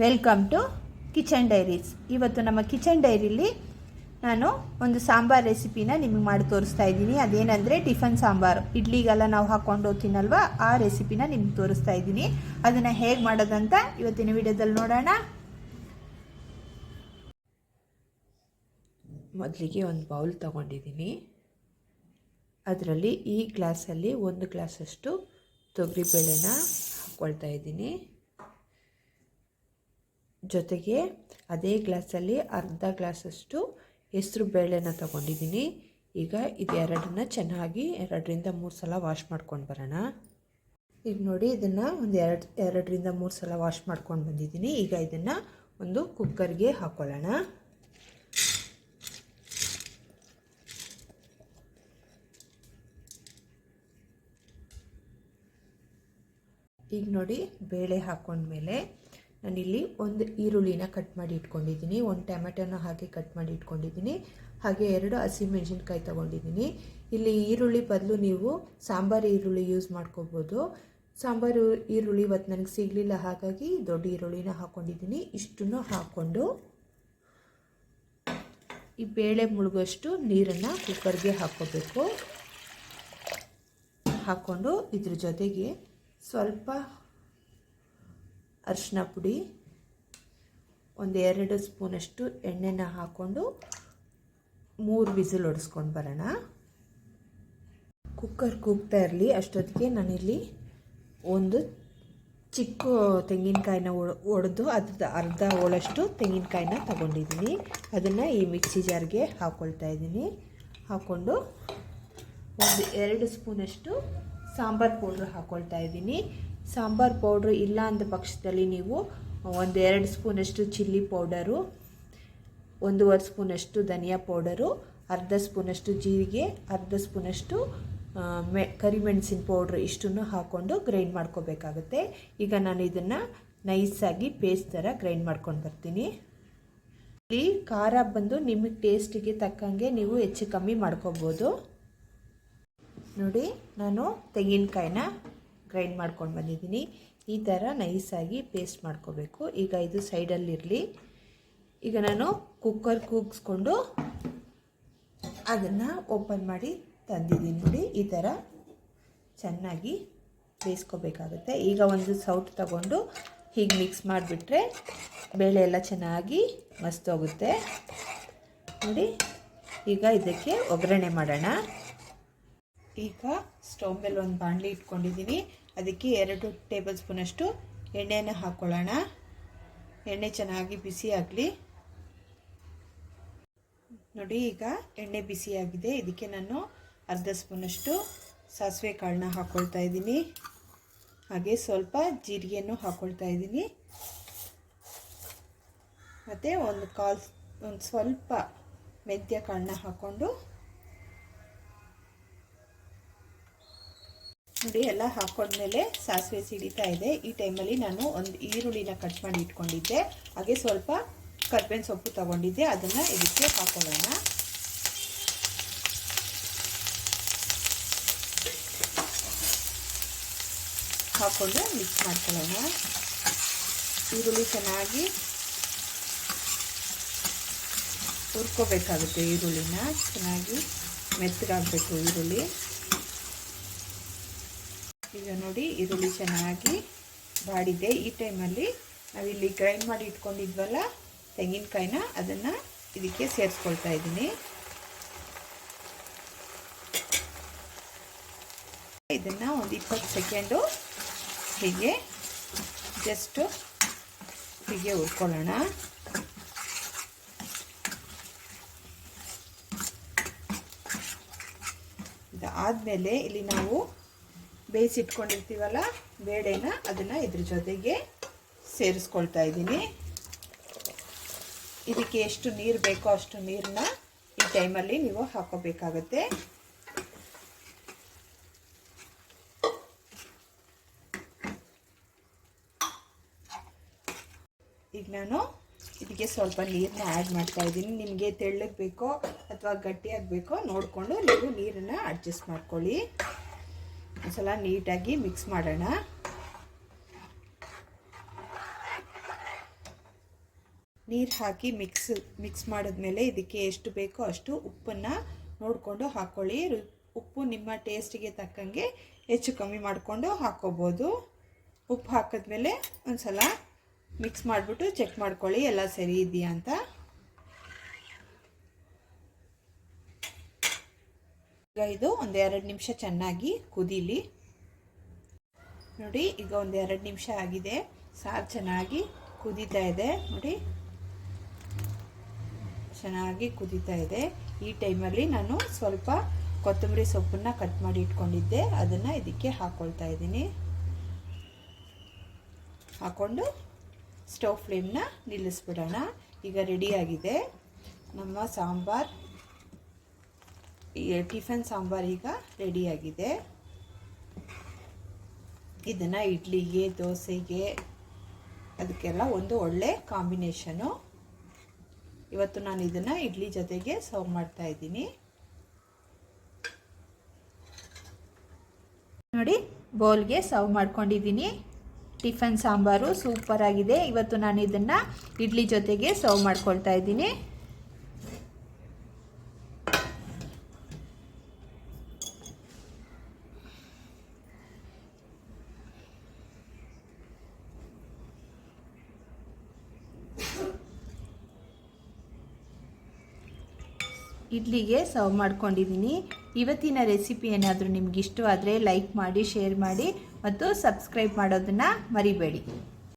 Welcome to kitchen diaries ಇವತ್ತು ನಮ್ಮ kitchen ಡೈರಿಲಿ ನಾನು ಒಂದು ಸಾಂಬಾರ್ ರೆಸಿಪಿನ ನಿಮಗೆ ಮಾಡಿ ತೋರಿಸ್ತಾ ಇದ್ದೀನಿ. ಅದೇನೆಂದರೆ ಟಿಫನ್ ಸಾಂಬಾರು. ಇಡ್ಲಿಗೆಲ್ಲ ನಾವು ಹಾಕ್ಕೊಂಡು ತಿನ್ನಲ್ವಾ ಆ ರೆಸಿಪಿನ ನಿಮ್ಗೆ ತೋರಿಸ್ತಾ ಇದ್ದೀನಿ. ಅದನ್ನು ಹೇಗೆ ಮಾಡೋದಂತ ಇವತ್ತಿನ ವಿಡಿಯೋದಲ್ಲಿ ನೋಡೋಣ. ಮೊದಲಿಗೆ ಒಂದು ಬೌಲ್ ತೊಗೊಂಡಿದ್ದೀನಿ. ಅದರಲ್ಲಿ ಈ ಗ್ಲಾಸಲ್ಲಿ ಒಂದು ಗ್ಲಾಸಷ್ಟು ತೊಗರಿಬೇಳೆನ ಹಾಕ್ಕೊಳ್ತಾ ಇದ್ದೀನಿ. ಜೊತೆಗೆ ಅದೇ ಗ್ಲಾಸಲ್ಲಿ ಅರ್ಧ ಗ್ಲಾಸಷ್ಟು ಹೆಸ್ರು ಬೇಳೆನ ತಗೊಂಡಿದ್ದೀನಿ. ಈಗ ಇದೆರಡನ್ನ ಚೆನ್ನಾಗಿ ಎರಡರಿಂದ ಮೂರು ಸಲ ವಾಶ್ ಮಾಡ್ಕೊಂಡು ಬರೋಣ. ಈಗ ನೋಡಿ, ಇದನ್ನು ಒಂದು ಎರಡು, ಎರಡರಿಂದ ಮೂರು ಸಲ ವಾಶ್ ಮಾಡ್ಕೊಂಡು ಬಂದಿದ್ದೀನಿ. ಈಗ ಇದನ್ನು ಒಂದು ಕುಕ್ಕರ್ಗೆ ಹಾಕ್ಕೊಳ್ಳೋಣ ಈಗ ನೋಡಿ, ಬೇಳೆ ಹಾಕ್ಕೊಂಡ್ಮೇಲೆ ನಾನಿಲ್ಲಿ ಒಂದು ಈರುಳ್ಳಿನ ಕಟ್ ಮಾಡಿ ಇಟ್ಕೊಂಡಿದ್ದೀನಿ, ಒಂದು ಟೊಮೆಟೊನ ಹಾಗೆ ಕಟ್ ಮಾಡಿ ಇಟ್ಕೊಂಡಿದ್ದೀನಿ, ಹಾಗೆ ಎರಡು ಹಸಿಮೆಣಸಿನ್ಕಾಯಿ ತೊಗೊಂಡಿದ್ದೀನಿ. ಇಲ್ಲಿ ಈರುಳ್ಳಿ ಬದಲು ನೀವು ಸಾಂಬಾರು ಈರುಳ್ಳಿ ಯೂಸ್ ಮಾಡ್ಕೋಬೋದು. ಸಾಂಬಾರು ಈರುಳ್ಳಿ ಇವತ್ತು ನನಗೆ ಸಿಗಲಿಲ್ಲ, ಹಾಗಾಗಿ ದೊಡ್ಡ ಈರುಳ್ಳಿನ ಹಾಕ್ಕೊಂಡಿದ್ದೀನಿ ಇಷ್ಟನ್ನು ಹಾಕ್ಕೊಂಡು ಈ ಬೇಳೆ ಮುಳುಗೋಷ್ಟು ನೀರನ್ನು ಕುಕ್ಕರ್ಗೆ ಹಾಕ್ಕೋಬೇಕು. ಹಾಕ್ಕೊಂಡು ಇದ್ರ ಜೊತೆಗೆ ಸ್ವಲ್ಪ ಅರಿಶಿನ ಪುಡಿ, ಒಂದು ಎರಡು ಸ್ಪೂನಷ್ಟು ಎಣ್ಣೆನ ಹಾಕ್ಕೊಂಡು ಮೂರು ವಿಸಿಲ್ ಹೊಡೆಸ್ಕೊಂಡು ಬರೋಣ. ಕುಕ್ಕರ್ ಕೂಗ್ತಾ ಇರಲಿ, ಅಷ್ಟೊತ್ತಿಗೆ ನಾನಿಲ್ಲಿ ಒಂದು ಚಿಕ್ಕ ತೆಂಗಿನಕಾಯಿನ ಒಡೆದು ಅದ್ರ ಅರ್ಧ ಹೋಳಷ್ಟು ತೆಂಗಿನಕಾಯಿನ ತಗೊಂಡಿದ್ದೀನಿ. ಅದನ್ನು ಈ ಮಿಕ್ಸಿ ಜಾರ್ಗೆ ಹಾಕ್ಕೊಳ್ತಾ ಇದ್ದೀನಿ. ಹಾಕ್ಕೊಂಡು ಒಂದು ಎರಡು ಸ್ಪೂನಷ್ಟು ಸಾಂಬಾರು ಪೌಡ್ರ್ ಹಾಕ್ಕೊಳ್ತಾ ಇದ್ದೀನಿ. ಸಾಂಬಾರು ಪೌಡ್ರ್ ಇಲ್ಲ ಅಂದ ಪಕ್ಷದಲ್ಲಿ ನೀವು ಒಂದು ಎರಡು ಸ್ಪೂನಷ್ಟು ಚಿಲ್ಲಿ ಪೌಡರು, ಒಂದೂವರೆ ಸ್ಪೂನಷ್ಟು ಧನಿಯಾ ಪೌಡರು, ಅರ್ಧ ಸ್ಪೂನಷ್ಟು ಜೀರಿಗೆ, ಅರ್ಧ ಸ್ಪೂನಷ್ಟು ಮೆ, ಕರಿಮೆಣಸಿನ ಪೌಡ್ರ್ ಇಷ್ಟನ್ನು ಹಾಕ್ಕೊಂಡು ಗ್ರೈಂಡ್ ಮಾಡ್ಕೋಬೇಕಾಗುತ್ತೆ. ಈಗ ನಾನು ಇದನ್ನು ನೈಸಾಗಿ ಪೇಸ್ಟ್ ಥರ ಗ್ರೈಂಡ್ ಮಾಡ್ಕೊಂಡು ಬರ್ತೀನಿ. ಇಲ್ಲಿ ಖಾರ ಬಂದು ನಿಮಗೆ ಟೇಸ್ಟಿಗೆ ತಕ್ಕಂಗೆ ನೀವು ಹೆಚ್ಚು ಕಮ್ಮಿ ಮಾಡ್ಕೋಬೋದು. ನೋಡಿ, ನಾನು ತೆಂಗಿನಕಾಯಿನ ಗ್ರೈಂಡ್ ಮಾಡ್ಕೊಂಡು ಬಂದಿದ್ದೀನಿ. ಈ ಥರ ನೈಸಾಗಿ ಪೇಸ್ಟ್ ಮಾಡ್ಕೋಬೇಕು. ಈಗ ಇದು ಸೈಡಲ್ಲಿರಲಿ ಈಗ ನಾನು ಕುಕ್ಕರ್ ಕೂಗಿಸ್ಕೊಂಡು ಅದನ್ನು ಓಪನ್ ಮಾಡಿ ತಂದಿದ್ದೀನಿ ನೋಡಿ. ಈ ಥರ ಚೆನ್ನಾಗಿ ಬೇಯಿಸ್ಕೋಬೇಕಾಗುತ್ತೆ. ಈಗ ಒಂದು ಸೌಟ್ ತಗೊಂಡು ಹೀಗೆ ಮಿಕ್ಸ್ ಮಾಡಿಬಿಟ್ರೆ ಬೇಳೆ ಎಲ್ಲ ಚೆನ್ನಾಗಿ ಮಸ್ತೋಗುತ್ತೆ ನೋಡಿ, ಈಗ ಇದಕ್ಕೆ ಒಗ್ಗರಣೆ ಮಾಡೋಣ. ಈಗ ಸ್ಟೌವ್ ಮೇಲೆ ಒಂದು ಬಾಣಲಿ ಇಟ್ಕೊಂಡಿದ್ದೀನಿ. ಅದಕ್ಕೆ ಎರಡು ಟೇಬಲ್ ಸ್ಪೂನಷ್ಟು ಎಣ್ಣೆಯನ್ನು ಹಾಕ್ಕೊಳ್ಳೋಣ ಎಣ್ಣೆ ಚೆನ್ನಾಗಿ ಬಿಸಿ ಆಗಲಿ. ನೋಡಿ, ಈಗ ಎಣ್ಣೆ ಬಿಸಿಯಾಗಿದೆ ಇದಕ್ಕೆ ನಾನು ಅರ್ಧ ಸ್ಪೂನಷ್ಟು ಸಾಸಿವೆ ಕಾಳನ್ನ ಹಾಕ್ಕೊಳ್ತಾ ಇದ್ದೀನಿ. ಹಾಗೆ ಸ್ವಲ್ಪ ಜೀರಿಗೆಯನ್ನು ಹಾಕ್ಕೊಳ್ತಾ ಇದ್ದೀನಿ. ಮತ್ತು ಒಂದು ಕಾಲ್, ಒಂದು ಸ್ವಲ್ಪ ಮೆಂತ್ಯ ಕಾಳನ್ನ ಹಾಕ್ಕೊಂಡು ನೋಡಿ ಎಲ್ಲ ಹಾಕೊಂಡ್ಮೇಲೆ ಸಾಸಿವೆ ಸಿಡಿತಾ ಇದೆ. ಈ ಟೈಮಲ್ಲಿ ನಾನು ಒಂದು ಈರುಳ್ಳಿನ ಕಟ್ ಮಾಡಿ ಇಟ್ಕೊಂಡಿದ್ದೆ. ಹಾಗೆ ಸ್ವಲ್ಪ ಕರ್ಬೇವಿನ ಸೊಪ್ಪು ತಗೊಂಡಿದ್ದೆ. ಅದನ್ನು ಇದಕ್ಕೆ ಹಾಕೊಳ್ಳೋಣ. ಹಾಕ್ಕೊಂಡು ಮಿಕ್ಸ್ ಮಾಡ್ಕೊಳ್ಳೋಣ. ಈರುಳ್ಳಿ ಚೆನ್ನಾಗಿ ಹುರ್ಕೋಬೇಕಾಗುತ್ತೆ ಈರುಳ್ಳಿನ. ಚೆನ್ನಾಗಿ ಮೆತ್ತಗಾಗಬೇಕು ಈರುಳ್ಳಿ. ಈಗ ನೋಡಿ ಈರುಳ್ಳಿ ಚೆನ್ನಾಗಿ ಬಾಡಿದೆ. ಈ ಟೈಮಲ್ಲಿ ನಾವಿಲ್ಲಿ ಗ್ರೈಂಡ್ ಮಾಡಿ ಇಟ್ಕೊಂಡಿದ್ವಲ್ಲ, ತೆಂಗಿನಕಾಯಿನ ಅದನ್ನು ಇದಕ್ಕೆ ಸೇರಿಸ್ಕೊಳ್ತಾ ಇದ್ದೀನಿ. ಇದನ್ನು ಒಂದು ಇಪ್ಪತ್ತು ಸೆಕೆಂಡು ಹೀಗೆ ಜಸ್ಟು ಹೀಗೆ ಹುರ್ಕೊಳ್ಳೋಣ. ಆದಮೇಲೆ ಇಲ್ಲಿ ನಾವು ಬೇಯಿಸಿಟ್ಕೊಂಡಿರ್ತೀವಲ್ಲ ಬೇಳೆನ ಅದನ್ನು ಇದ್ರ ಜೊತೆಗೆ ಸೇರಿಸ್ಕೊಳ್ತಾ ಇದ್ದೀನಿ. ಇದಕ್ಕೆ ಎಷ್ಟು ನೀರು ಬೇಕೋ ಅಷ್ಟು ನೀರನ್ನ ಈ ಟೈಮಲ್ಲಿ ನೀವು ಹಾಕೋಬೇಕಾಗತ್ತೆ. ಈಗ ನಾನು ಇದಕ್ಕೆ ಸ್ವಲ್ಪ ನೀರನ್ನ ಆ್ಯಡ್ ಮಾಡ್ತಾ ಇದ್ದೀನಿ. ನಿಮಗೆ ತೆಳ್ಳಗೆ ಬೇಕೋ ಅಥವಾ ಗಟ್ಟಿಯಾಗಬೇಕೋ ನೋಡಿಕೊಂಡು ನೀವು ನೀರನ್ನು ಅಡ್ಜಸ್ಟ್ ಮಾಡ್ಕೊಳ್ಳಿ. ಒಂದ್ಸಲ ನೀಟಾಗಿ ಮಿಕ್ಸ್ ಮಾಡೋಣ. ನೀರು ಹಾಕಿ ಮಿಕ್ಸ್ ಮಿಕ್ಸ್ ಮಾಡಿದ್ಮೇಲೆ ಇದಕ್ಕೆ ಎಷ್ಟು ಬೇಕೋ ಅಷ್ಟು ಉಪ್ಪನ್ನು ನೋಡಿಕೊಂಡು ಹಾಕ್ಕೊಳ್ಳಿ ಉಪ್ಪು ನಿಮ್ಮ ಟೇಸ್ಟಿಗೆ ತಕ್ಕಂಗೆ ಹೆಚ್ಚು ಕಮ್ಮಿ ಮಾಡಿಕೊಂಡು ಹಾಕ್ಕೋಬೋದು ಉಪ್ಪು ಹಾಕಿದ್ಮೇಲೆ ಒಂದು ಸಲ ಮಿಕ್ಸ್ ಮಾಡಿಬಿಟ್ಟು ಚೆಕ್ ಮಾಡ್ಕೊಳ್ಳಿ ಎಲ್ಲ ಸರಿ ಇದೆಯಾ ಅಂತ. ಇದು ಒಂದು ಎರಡು ನಿಮಿಷ ಚೆನ್ನಾಗಿ ಕುದೀಲಿ. ನೋಡಿ, ಈಗ ಒಂದು ಎರಡು ನಿಮಿಷ ಆಗಿದೆ. ಸಾರು ಚೆನ್ನಾಗಿ ಕುದೀತಾ ಇದೆ. ನೋಡಿ. ಚೆನ್ನಾಗಿ ಕುದೀತಾ ಇದೆ. ಈ ಟೈಮಲ್ಲಿ ನಾನು ಸ್ವಲ್ಪ ಕೊತ್ತಂಬರಿ ಸೊಪ್ಪನ್ನ ಕಟ್ ಮಾಡಿ ಇಟ್ಕೊಂಡಿದ್ದೆ. ಅದನ್ನು ಇದಕ್ಕೆ ಹಾಕ್ಕೊಳ್ತಾ ಇದ್ದೀನಿ. ಹಾಕ್ಕೊಂಡು ಸ್ಟವ್ ಫ್ಲೇಮ್ನ ನಿಲ್ಲಿಸ್ಬಿಡೋಣ. ಈಗ ರೆಡಿಯಾಗಿದೆ ನಮ್ಮ ಸಾಂಬಾರ್ ಟಿಫನ್ ಸಾಂಬಾರು ಈಗ ರೆಡಿಯಾಗಿದೆ ಇದನ್ನು ಇಡ್ಲಿಗೆ, ದೋಸೆಗೆ, ಅದಕ್ಕೆಲ್ಲ ಒಂದು ಒಳ್ಳೆ ಕಾಂಬಿನೇಷನು ಇವತ್ತು ನಾನು ಇದನ್ನು ಇಡ್ಲಿ ಜೊತೆಗೆ ಸರ್ವ್ ಮಾಡ್ತಾ ಇದ್ದೀನಿ. ನೋಡಿ, ಬೌಲ್ಗೆ ಸರ್ವ್ ಮಾಡ್ಕೊಂಡಿದ್ದೀನಿ. ಟಿಫನ್ ಸಾಂಬಾರು ಸೂಪರ್ ಆಗಿದೆ. ಇವತ್ತು ನಾನು ಇದನ್ನು ಇಡ್ಲಿ ಜೊತೆಗೆ ಸರ್ವ್ ಮಾಡ್ಕೊಳ್ತಾ ಇದ್ದೀನಿ. ಇಡ್ಲಿಗೆ ಸರ್ವ್ ಮಾಡ್ಕೊಂಡಿದ್ದೀನಿ. ಇವತ್ತಿನ ರೆಸಿಪಿ ಏನಾದರೂ ನಿಮ್ಗೆ ಇಷ್ಟವಾದರೆ ಲೈಕ್ ಮಾಡಿ ಶೇರ್ ಮಾಡಿ ಮತ್ತು ಸಬ್ಸ್ಕ್ರೈಬ್ ಮಾಡೋದನ್ನು ಮರಿಬೇಡಿ.